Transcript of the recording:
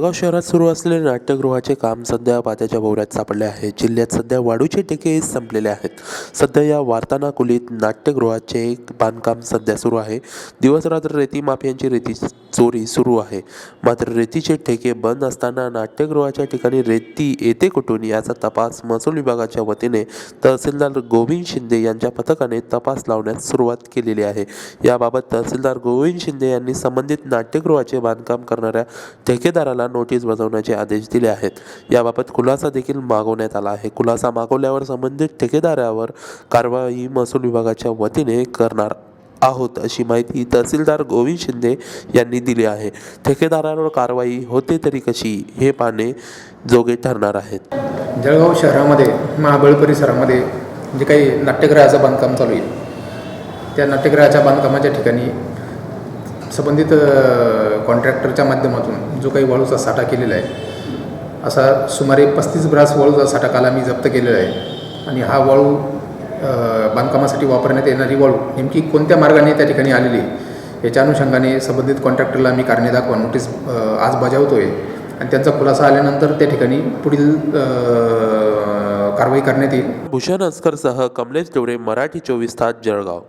जळगाव शहरात सुरू असलेले नाट्यगृहाचे काम सध्या पात्याच्या भोवऱ्यात सापडले आहे. जिल्ह्यात सध्या वाढूचे टेके संपलेले आहेत. सध्या या वार्तानाकुलीत नाट्यगृहाचे एक बांधकाम सध्या सुरू आहे. दिवसरात्र रेती माफियांची रेती चोरी सुरू आहे. मात्र रेतीचे ठेके बंद असताना नाट्यगृहाच्या ठिकाणी रेती येते कुठून याचा तपास महसूल विभागाच्या वतीने तहसीलदार गोविंद शिंदे यांच्या पथकाने तपास लावण्यास सुरुवात केलेली आहे. याबाबत तहसीलदार गोविंद शिंदे यांनी संबंधित नाट्यगृहाचे बांधकाम करणाऱ्या ठेकेदाराला नोटीस बजावण्याचे आदेश दिले आहेत. याबाबत खुलासा देखील मागवण्यात आला आहे. खुलासा मागवल्यावर संबंधित ठेकेदारावर कारवाई महसूल विभागाच्या वतीने करणार आहोत अशी माहिती तहसीलदार गोविंद शिंदे यांनी दिली आहे. ठेकेदारांवर कारवाई होते तरी कशी हे पाहणे जोगे ठरणार आहेत. जळगाव शहरामध्ये महाबळ परिसरामध्ये जे काही नाट्यगृहाचं बांधकाम चालू आहे त्या नाट्यगृहाच्या बांधकामाच्या ठिकाणी संबंधित कॉन्ट्रॅक्टरच्या माध्यमातून जो काही वाळूचा साठा केलेला आहे असा सुमारे पस्तीस ब्रास वाळूचा साठा काल आम्ही जप्त केलेला आहे. आणि हा वाळू बांधकामासाठी वापरण्यात येणारी वाळू नेमकी कोणत्या मार्गाने त्या ठिकाणी आलेली याच्या अनुषंगाने संबंधित कॉन्ट्रॅक्टरला आम्ही कारणे दाखवा नोटीस आज बजावतो आहे आणि त्यांचा खुलासा आल्यानंतर त्या ठिकाणी पुढील कारवाई करण्यात येईल. भूषण अस्करसह कमलेश डोळे मराठी चोवीस तास जळगाव.